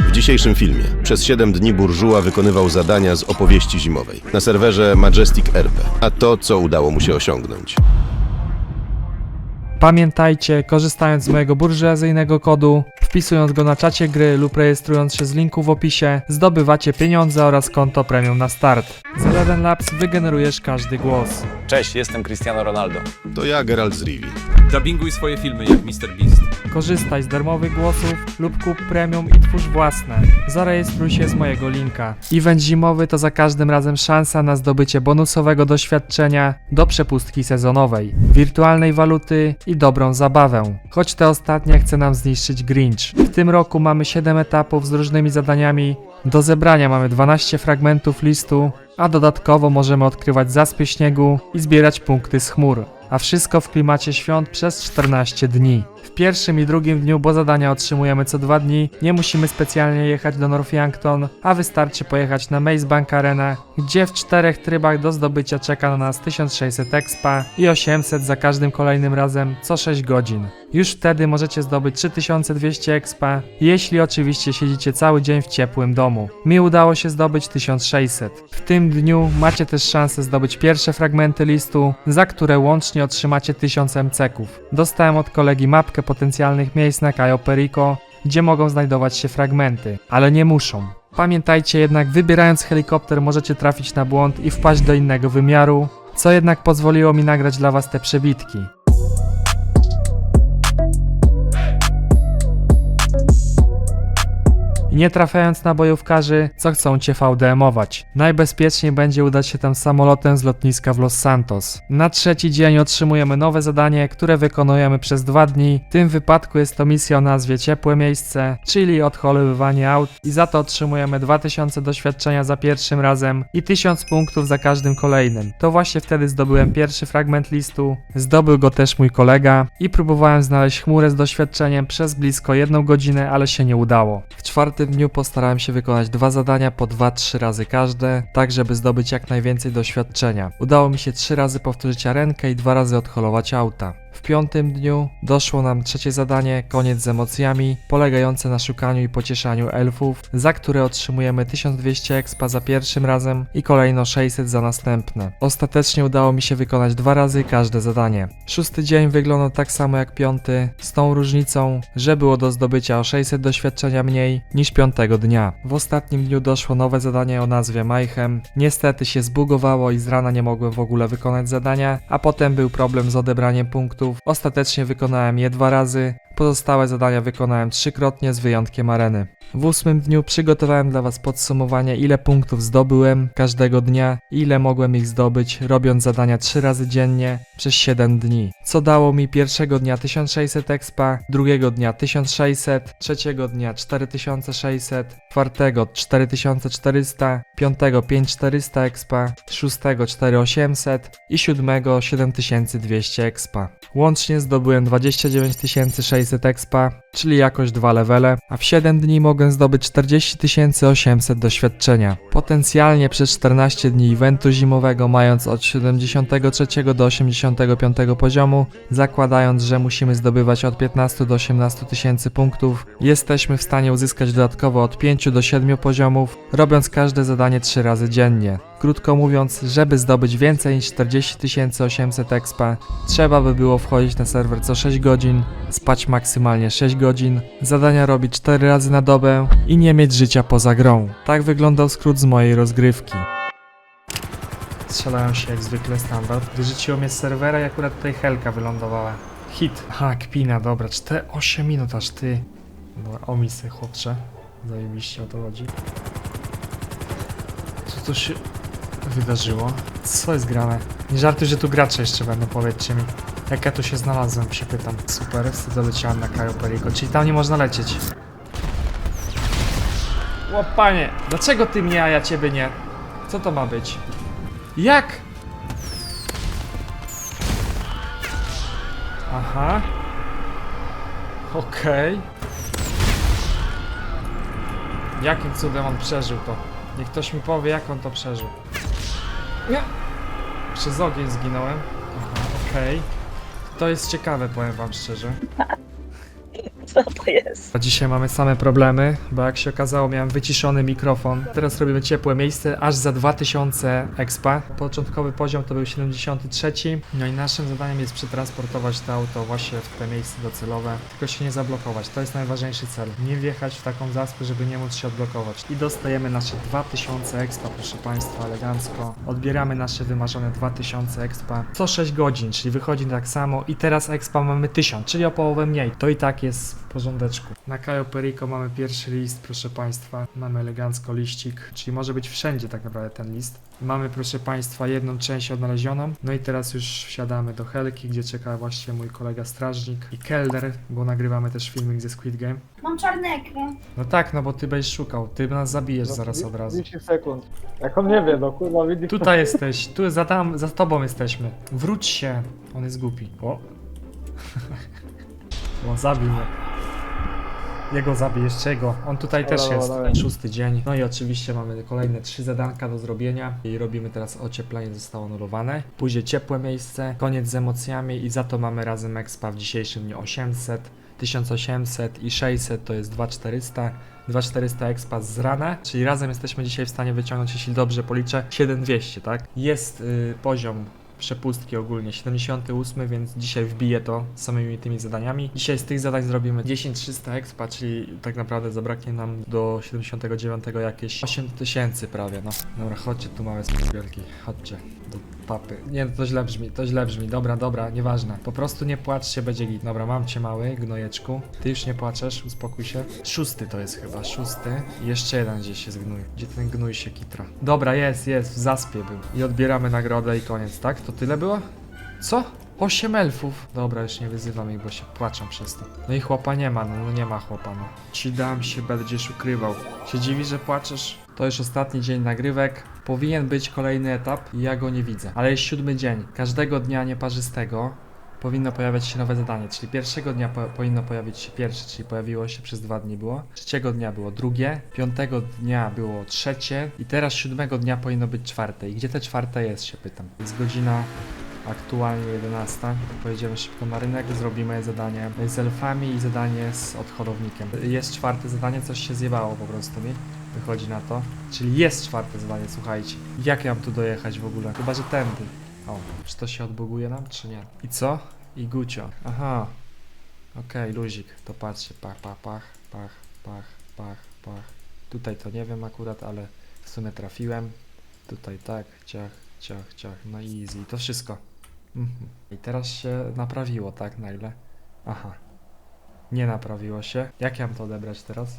W dzisiejszym filmie przez 7 dni burżuła wykonywał zadania z opowieści zimowej na serwerze Majestic RP, a to, co udało mu się osiągnąć. Pamiętajcie, korzystając z mojego burżuazyjnego kodu, wpisując go na czacie gry lub rejestrując się z linku w opisie, zdobywacie pieniądze oraz konto premium na start. Za jeden laps wygenerujesz każdy głos. Cześć, jestem Cristiano Ronaldo. To ja, Geralt z Rivi. Dubbinguj swoje filmy jak Mr. Beast. Korzystaj z darmowych głosów lub kup premium i twórz własne. Zarejestruj się z mojego linka. Event zimowy to za każdym razem szansa na zdobycie bonusowego doświadczenia do przepustki sezonowej, wirtualnej waluty i dobrą zabawę. Choć te ostatnie chce nam zniszczyć W tym roku mamy 7 etapów z różnymi zadaniami. Do zebrania mamy 12 fragmentów listu, a dodatkowo możemy odkrywać zaspy śniegu i zbierać punkty z chmur. A wszystko w klimacie świąt przez 14 dni. W pierwszym i drugim dniu, bo zadania otrzymujemy co dwa dni, nie musimy specjalnie jechać do Northampton, a wystarczy pojechać na Maze Bank Arena, gdzie w czterech trybach do zdobycia czeka na nas 1600 expa i 800 za każdym kolejnym razem co 6 godzin. Już wtedy możecie zdobyć 3200 expa, jeśli oczywiście siedzicie cały dzień w ciepłym domu. Mi udało się zdobyć 1600. W tym dniu macie też szansę zdobyć pierwsze fragmenty listu, za które łącznie otrzymacie 1000 MCków. Dostałem od kolegi mapkę potencjalnych miejsc na Cayo Perico, gdzie mogą znajdować się fragmenty, ale nie muszą. Pamiętajcie jednak, wybierając helikopter możecie trafić na błąd i wpaść do innego wymiaru, co jednak pozwoliło mi nagrać dla was te przebitki. Nie trafiając na bojówkarzy, co chcą cię VDM-ować. Najbezpieczniej będzie udać się tam samolotem z lotniska w Los Santos. Na trzeci dzień otrzymujemy nowe zadanie, które wykonujemy przez dwa dni. W tym wypadku jest to misja o nazwie Ciepłe Miejsce, czyli odholowywanie aut i za to otrzymujemy 2000 doświadczenia za pierwszym razem i 1000 punktów za każdym kolejnym. To właśnie wtedy zdobyłem pierwszy fragment listu, zdobył go też mój kolega i próbowałem znaleźć chmurę z doświadczeniem przez blisko jedną godzinę, ale się nie udało. W czwartym dniu postarałem się wykonać dwa zadania po 2-3 razy każde, tak żeby zdobyć jak najwięcej doświadczenia. Udało mi się 3 razy powtórzyć arenkę i dwa razy odholować auta. W piątym dniu doszło nam trzecie zadanie, koniec z emocjami, polegające na szukaniu i pocieszaniu elfów, za które otrzymujemy 1200 expa za pierwszym razem i kolejno 600 za następne. Ostatecznie udało mi się wykonać dwa razy każde zadanie. Szósty dzień wyglądał tak samo jak piąty, z tą różnicą, że było do zdobycia o 600 doświadczenia mniej niż piątego dnia. W ostatnim dniu doszło nowe zadanie o nazwie Mayhem. Niestety się zbugowało i z rana nie mogłem w ogóle wykonać zadania, a potem był problem z odebraniem punktów. Ostatecznie wykonałem je dwa razy, pozostałe zadania wykonałem trzykrotnie z wyjątkiem areny. W ósmym dniu przygotowałem dla Was podsumowanie, ile punktów zdobyłem każdego dnia ile mogłem ich zdobyć, robiąc zadania 3 razy dziennie przez 7 dni. Co dało mi pierwszego dnia 1600 expa, drugiego dnia 1600, trzeciego dnia 4600, czwartego 4400, piątego 5400 expa, szóstego 4800 i siódmego 7200 expa. Łącznie zdobyłem 29 600 expa, czyli jakoś dwa levele, a w 7 dni mogę zdobyć 40 800 doświadczenia. Potencjalnie przez 14 dni eventu zimowego, mając od 73 do 85 poziomu, zakładając, że musimy zdobywać od 15 do 18 tysięcy punktów, jesteśmy w stanie uzyskać dodatkowo od 5 do 7 poziomów, robiąc każde zadanie 3 razy dziennie. Krótko mówiąc, żeby zdobyć więcej niż 40 800 expa, trzeba by było wchodzić na serwer co 6 godzin, spać maksymalnie 6 godzin, zadania robić 4 razy na dobę i nie mieć życia poza grą. Tak wyglądał skrót z mojej rozgrywki. Strzelałem się jak zwykle standard. Wyrzuciło mnie z serwera i akurat tutaj helka wylądowała. Hit. Ha, kpina, dobra. 4, 8 minut aż ty. Dobra, omisy chłopcze. Zajebiście o to chodzi. Co to się wydarzyło? Co jest grane? Nie żartuj, że tu gracze jeszcze będą, powiedzcie mi. Jak ja tu się znalazłem, się pytam. Super, wtedy doleciałem na Cayo Perico, czyli tam nie można lecieć. O panie, dlaczego ty mnie, a ja ciebie nie? Co to ma być? Jak? Aha. Okej. Jakim cudem on przeżył to? Niech ktoś mi powie, jak on to przeżył. Nie. Przez ogień zginąłem. Aha, okej. To jest ciekawe, powiem wam szczerze. Co to jest? A dzisiaj mamy same problemy, bo jak się okazało miałem wyciszony mikrofon. Teraz robimy ciepłe miejsce aż za 2000 expa. Początkowy poziom to był 73. No i naszym zadaniem jest przetransportować to auto właśnie w te miejsce docelowe. Tylko się nie zablokować, to jest najważniejszy cel. Nie wjechać w taką zaspę, żeby nie móc się odblokować. I dostajemy nasze 2000 expa, proszę Państwa, elegancko. Odbieramy nasze wymarzone 2000 expa co 6 godzin, czyli wychodzi tak samo. I teraz expa mamy 1000, czyli o połowę mniej. To i tak jest porządeczku. Na Cayo Perico mamy pierwszy list, proszę Państwa. Mamy elegancko liścik, czyli może być wszędzie tak naprawdę ten list. Mamy, proszę Państwa, jedną część odnalezioną. No i teraz już wsiadamy do Helki, gdzie czeka właśnie mój kolega strażnik i Kelder, bo nagrywamy też filmik ze Squid Game. Mam czarny ekran. No tak, no bo ty będziesz szukał, ty nas zabijesz zaraz od razu. 10 sekund. Jak on nie wie, no kurwa, widzi Tutaj jesteś, tu za, tam, za tobą jesteśmy. Wróć się, on jest głupi. O. o, zabił mnie. Jego zabijesz, czego? On tutaj Dobra, też dobra, jest. dawaj. Szósty dzień. No i oczywiście mamy kolejne trzy zadanka do zrobienia. I robimy teraz ocieplenie zostało anulowane. Później ciepłe miejsce, koniec z emocjami i za to mamy razem expa w dzisiejszym dniu 800, 1800 i 600 to jest 2400. 2400 expa z rana, czyli razem jesteśmy dzisiaj w stanie wyciągnąć, jeśli dobrze policzę, 7200, tak? Jest y, poziom przepustki ogólnie 78, więc dzisiaj wbiję to samymi tymi zadaniami. Dzisiaj z tych zadań zrobimy 10300 expa, czyli tak naprawdę zabraknie nam do 79 jakieś 8000 prawie, no. Dobra, chodźcie tu małe wielki, chodźcie do papy. Nie, no to źle brzmi, to źle brzmi, dobra, dobra, nieważne. Po prostu nie płaczcie, będzie git. Dobra, mam cię mały, gnojeczku. Ty już nie płaczesz, uspokój się. Szósty to jest chyba, szósty. Jeszcze jeden gdzieś jest gnój. Gdzie ten gnój się kitra? Dobra, jest, jest, w zaspie był. I odbieramy nagrodę i koniec, tak? To tyle było? Co? Osiem elfów. Dobra, już nie wyzywam ich, bo się płaczą przez to. No i chłopa nie ma, no, no nie ma chłopa, no. Ci dam się, będziesz ukrywał. Się dziwi, że płaczesz? To już ostatni dzień nagrywek. Powinien być kolejny etap i ja go nie widzę. Ale jest siódmy dzień. Każdego dnia nieparzystego powinno pojawiać się nowe zadanie, czyli pierwszego dnia po, powinno pojawić się pierwsze, czyli pojawiło się przez dwa dni było, trzeciego dnia było drugie, piątego dnia było trzecie i teraz siódmego dnia powinno być czwarte. I gdzie te czwarte jest, się pytam. Jest godzina aktualnie 11. Pojedziemy szybko na rynek, zrobimy zadanie z elfami i zadanie z odchodownikiem. Jest czwarte zadanie, coś się zjebało po prostu mi. Wychodzi na to. Czyli jest czwarte zadanie, słuchajcie. Jak ja mam tu dojechać w ogóle? Chyba, że tędy. O, czy to się odbuguje nam, czy nie? I co? I gucio. Aha. Okej, luzik. To patrzcie. Pach, pach, pach, pach, pach, pach, pach. Tutaj to nie wiem akurat, ale w sumie trafiłem. Tutaj tak, ciach, ciach, ciach. No i easy. To wszystko. Mhm. I teraz się naprawiło, tak? Nagle. Aha. Nie naprawiło się. Jak ja mam to odebrać teraz?